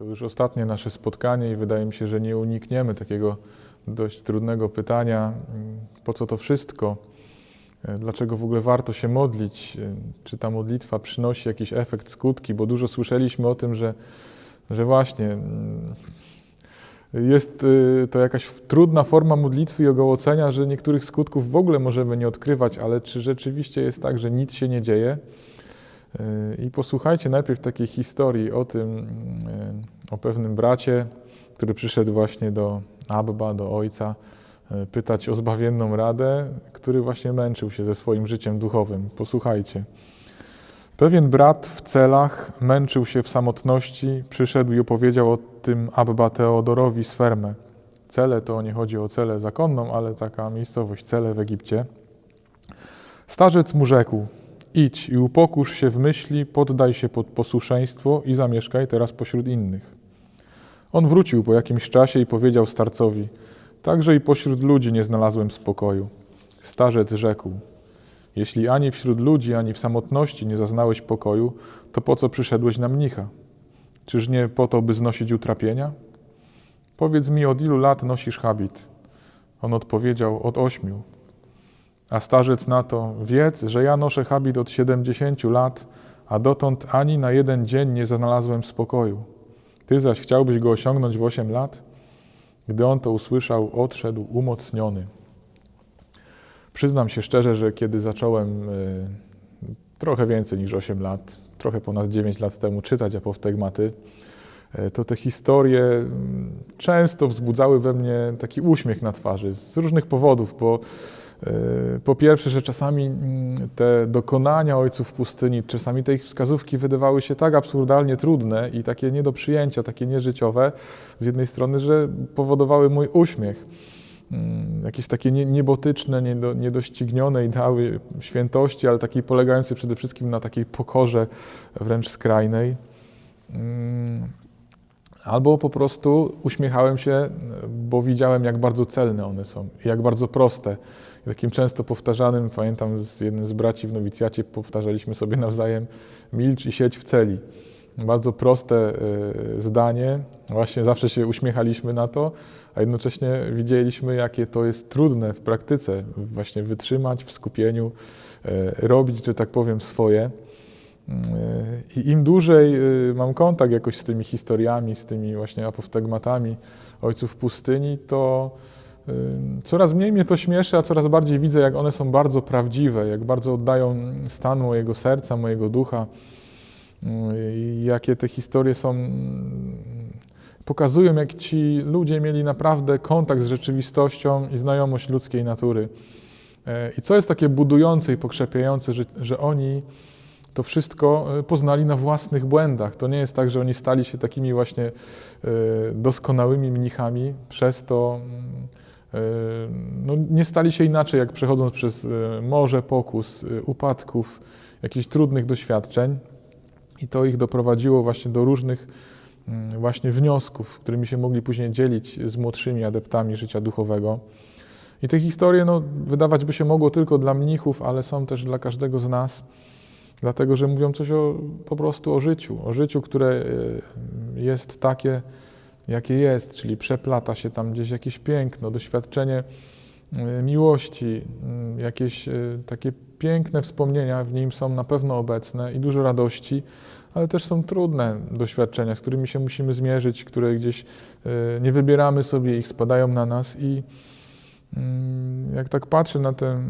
To już ostatnie nasze spotkanie i wydaje mi się, że nie unikniemy takiego dość trudnego pytania, mm, po co to wszystko? E, Dlaczego w ogóle warto się modlić? E, Czy ta modlitwa przynosi jakiś efekt, skutki? Bo dużo słyszeliśmy o tym, że, że właśnie mm, jest y, to jakaś trudna forma modlitwy i ogołocenia, że niektórych skutków w ogóle możemy nie odkrywać, ale czy rzeczywiście jest tak, że nic się nie dzieje? I posłuchajcie najpierw takiej historii o tym, y, o pewnym bracie, który przyszedł właśnie do Abba, do ojca, y, pytać o zbawienną radę, który właśnie męczył się ze swoim życiem duchowym. Posłuchajcie. Pewien brat w celach męczył się w samotności, przyszedł i opowiedział o tym Abba Teodorowi z Fermę. Cele to nie chodzi o celę zakonną, ale taka miejscowość, cele w Egipcie. Starzec mu rzekł, idź i upokórz się w myśli, poddaj się pod posłuszeństwo i zamieszkaj teraz pośród innych. On wrócił po jakimś czasie i powiedział starcowi, także i pośród ludzi nie znalazłem spokoju. Starzec rzekł, jeśli ani wśród ludzi, ani w samotności nie zaznałeś pokoju, to po co przyszedłeś na mnicha? Czyż nie po to, by znosić utrapienia? Powiedz mi, od ilu lat nosisz habit? On odpowiedział, od ośmiu. A starzec na to, wiedz, że ja noszę habit od siedemdziesięciu lat, a dotąd ani na jeden dzień nie znalazłem spokoju. Ty zaś chciałbyś go osiągnąć w osiem lat? Gdy on to usłyszał, odszedł umocniony. Przyznam się szczerze, że kiedy zacząłem y, trochę więcej niż 8 lat, trochę ponad 9 lat temu czytać apoftegmaty, y, to te historie mm, często wzbudzały we mnie taki uśmiech na twarzy z różnych powodów, bo po pierwsze, że czasami mm, te dokonania ojców pustyni, czasami te ich wskazówki wydawały się tak absurdalnie trudne i takie nie do przyjęcia, takie nieżyciowe, z jednej strony, że powodowały mój uśmiech mm, jakieś takie nie- niebotyczne, niedo, niedoścignione ideały świętości, ale takiej polegającej przede wszystkim na takiej pokorze wręcz skrajnej. Mm, Albo po prostu uśmiechałem się, bo widziałem, jak bardzo celne one są, jak bardzo proste. Takim często powtarzanym, pamiętam z jednym z braci w nowicjacie, powtarzaliśmy sobie nawzajem milcz i siedź w celi. Bardzo proste y, zdanie, właśnie zawsze się uśmiechaliśmy na to, a jednocześnie widzieliśmy, jakie to jest trudne w praktyce, właśnie wytrzymać w skupieniu, y, robić, że tak powiem, swoje. I im dłużej mam kontakt jakoś z tymi historiami, z tymi właśnie apoftegmatami ojców pustyni, to coraz mniej mnie to śmieszy, a coraz bardziej widzę, jak one są bardzo prawdziwe, jak bardzo oddają stan mojego serca, mojego ducha, y, jakie te historie są, pokazują, jak ci ludzie mieli naprawdę kontakt z rzeczywistością i znajomość ludzkiej natury. E, I co jest takie budujące i pokrzepiające, że, że oni to wszystko e, poznali na własnych błędach. To nie jest tak, że oni stali się takimi właśnie e, doskonałymi mnichami, przez to mm, no, nie stali się inaczej, jak przechodząc przez e, morze pokus, e, upadków, jakichś trudnych doświadczeń. I to ich doprowadziło właśnie do różnych mm, właśnie wniosków, którymi się mogli później dzielić z młodszymi adeptami życia duchowego. I te historie, no, wydawać by się mogło tylko dla mnichów, ale są też dla każdego z nas dlatego że mówią coś o, po prostu o życiu, o życiu, które y, jest takie, jakie jest, czyli przeplata się tam gdzieś jakieś piękno, doświadczenie y, miłości, y, jakieś takie piękne wspomnienia w nim są na pewno obecne i dużo radości, ale też są trudne doświadczenia, z którymi się musimy zmierzyć, które gdzieś nie wybieramy sobie, ich spadają na nas i mm, jak tak patrzę na te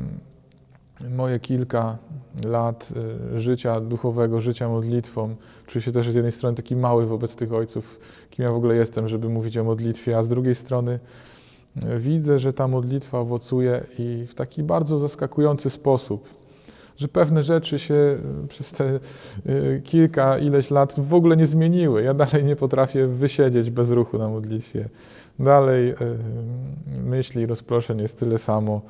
moje kilka lat y, życia duchowego, życia modlitwą. Czuję się też z jednej strony taki mały wobec tych ojców, kim ja w ogóle jestem, żeby mówić o modlitwie, a z drugiej strony y, widzę, że ta modlitwa owocuje i w taki bardzo zaskakujący sposób, że pewne rzeczy się y, przez te kilka, ileś lat w ogóle nie zmieniły. Ja dalej nie potrafię wysiedzieć bez ruchu na modlitwie. Dalej myśli, rozproszeń jest tyle samo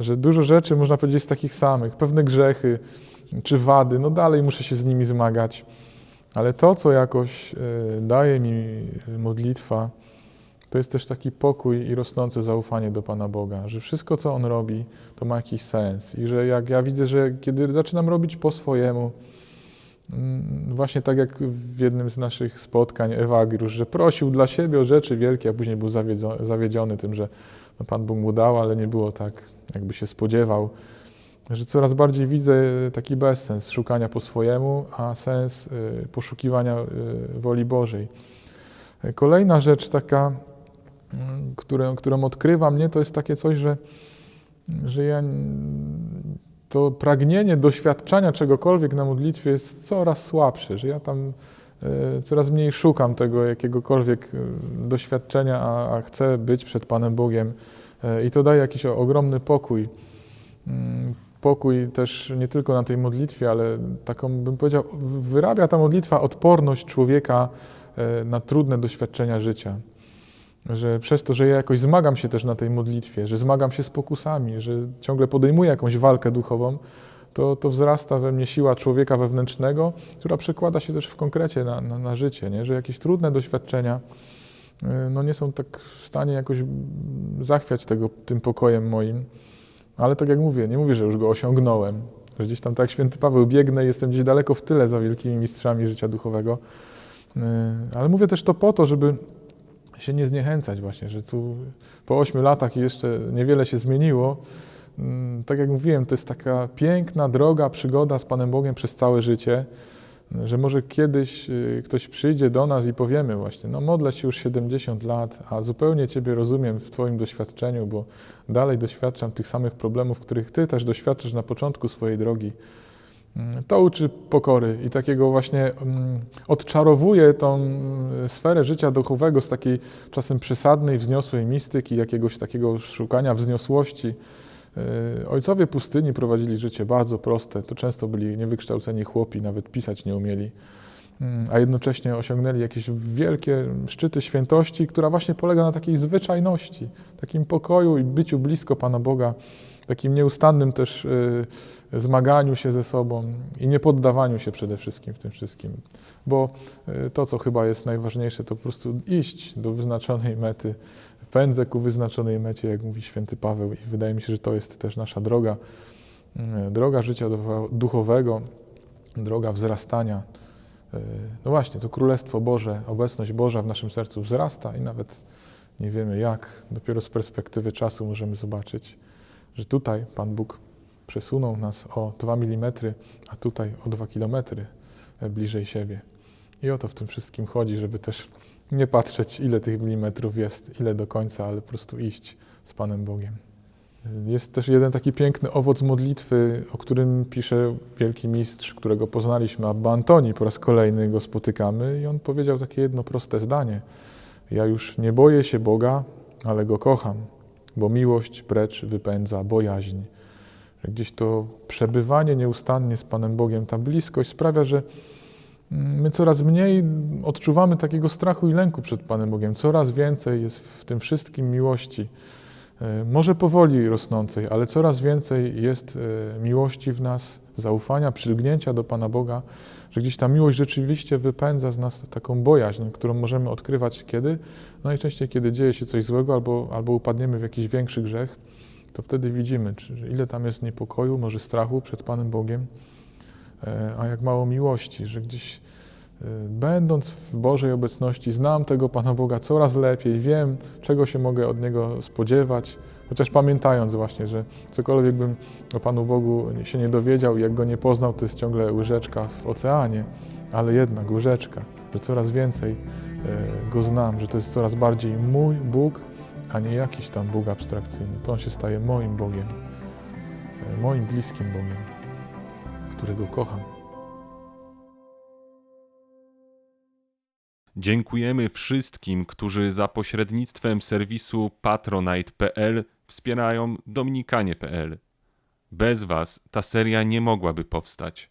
że dużo rzeczy, można powiedzieć, jest takich samych. Pewne grzechy czy wady, no dalej muszę się z nimi zmagać. Ale to, co jakoś e, daje mi modlitwa, to jest też taki pokój i rosnące zaufanie do Pana Boga, że wszystko, co On robi, to ma jakiś sens. I że jak ja widzę, że kiedy zaczynam robić po swojemu, mm, właśnie tak jak w jednym z naszych spotkań Ewagriusz, że prosił dla siebie o rzeczy wielkie, a później był zawiedziony, tym, że no Pan Bóg mu dał, ale nie było tak, jakby się spodziewał. Że coraz bardziej widzę taki bezsens szukania po swojemu, a sens y, poszukiwania y, woli Bożej. Kolejna rzecz taka, którą, którą odkrywa mnie, to jest takie coś, że, że ja to pragnienie doświadczania czegokolwiek na modlitwie jest coraz słabsze, że ja tam e, coraz mniej szukam tego jakiegokolwiek e, doświadczenia, a, a chcę być przed Panem Bogiem. E, I to daje jakiś ogromny pokój. Mm, pokój też nie tylko na tej modlitwie, ale taką bym powiedział, wyrabia ta modlitwa odporność człowieka na trudne doświadczenia życia że przez to, że ja jakoś zmagam się też na tej modlitwie, że zmagam się z pokusami, że ciągle podejmuję jakąś walkę duchową, to, to wzrasta we mnie siła człowieka wewnętrznego, która przekłada się też w konkrecie na, na, na życie, nie? że jakieś trudne doświadczenia y, no nie są tak w stanie jakoś zachwiać tego, tym pokojem moim. Ale tak jak mówię, nie mówię, że już go osiągnąłem, że gdzieś tam tak święty Paweł biegnę jestem gdzieś daleko w tyle za wielkimi mistrzami życia duchowego. Y, ale mówię też to po to, żeby się nie zniechęcać właśnie, że tu po ośmiu latach jeszcze niewiele się zmieniło. Mm, tak jak mówiłem, to jest taka piękna droga, przygoda z Panem Bogiem przez całe życie, że może kiedyś y, ktoś przyjdzie do nas i powiemy właśnie, no modlę się już 70 lat, a zupełnie Ciebie rozumiem w Twoim doświadczeniu, bo dalej doświadczam tych samych problemów, których Ty też doświadczysz na początku swojej drogi. Mm, to uczy pokory i takiego właśnie mm, odczarowuje tą mm, sferę życia duchowego z takiej czasem przesadnej, wzniosłej mistyki, jakiegoś takiego szukania wzniosłości. Y, ojcowie pustyni prowadzili życie bardzo proste. To często byli niewykształceni chłopi, nawet pisać nie umieli, a jednocześnie osiągnęli jakieś wielkie szczyty świętości, która właśnie polega na takiej zwyczajności, takim pokoju i byciu blisko Pana Boga, takim nieustannym też y, zmaganiu się ze sobą i nie poddawaniu się przede wszystkim w tym wszystkim. Bo e, to, co chyba jest najważniejsze, to po prostu iść do wyznaczonej mety, pędzę ku wyznaczonej mecie, jak mówi święty Paweł i wydaje mi się, że to jest też nasza droga, e, droga życia duchowego, droga wzrastania. No właśnie, to Królestwo Boże, obecność Boża w naszym sercu wzrasta i nawet nie wiemy jak, dopiero z perspektywy czasu możemy zobaczyć, że tutaj Pan Bóg przesunął nas o 2 mm, a tutaj o 2 km e, bliżej siebie. I o to w tym wszystkim chodzi, żeby też nie patrzeć, ile tych milimetrów jest, ile do końca, ale po prostu iść z Panem Bogiem. Jest też jeden taki piękny owoc modlitwy, o którym pisze wielki mistrz, którego poznaliśmy, Abba Antoni, po raz kolejny go spotykamy i on powiedział takie jedno proste zdanie. Ja już nie boję się Boga, ale Go kocham, bo miłość precz wypędza bojaźń gdzieś to przebywanie nieustannie z Panem Bogiem, ta bliskość sprawia, że mm, my coraz mniej odczuwamy takiego strachu i lęku przed Panem Bogiem. Coraz więcej jest w tym wszystkim miłości. E, może powoli rosnącej, ale coraz więcej jest e, miłości w nas, zaufania, przylgnięcia do Pana Boga, że gdzieś ta miłość rzeczywiście wypędza z nas taką bojaźń, którą możemy odkrywać kiedy? Najczęściej, kiedy dzieje się coś złego albo, albo upadniemy w jakiś większy grzech to wtedy widzimy, czy, ile tam jest niepokoju, może strachu przed Panem Bogiem, e, a jak mało miłości, że gdzieś e, będąc w Bożej obecności, znam tego Pana Boga coraz lepiej, wiem, czego się mogę od Niego spodziewać, chociaż pamiętając właśnie, że cokolwiek bym o Panu Bogu się nie dowiedział jak Go nie poznał, to jest ciągle łyżeczka w oceanie, ale jednak łyżeczka, że coraz więcej e, Go znam, że to jest coraz bardziej mój Bóg, a nie jakiś tam Bóg abstrakcyjny. To On się staje moim Bogiem, e, moim bliskim Bogiem, którego kocham. Dziękujemy wszystkim, którzy za pośrednictwem serwisu patronite.pl wspierają dominikanie.pl. Bez Was ta seria nie mogłaby powstać.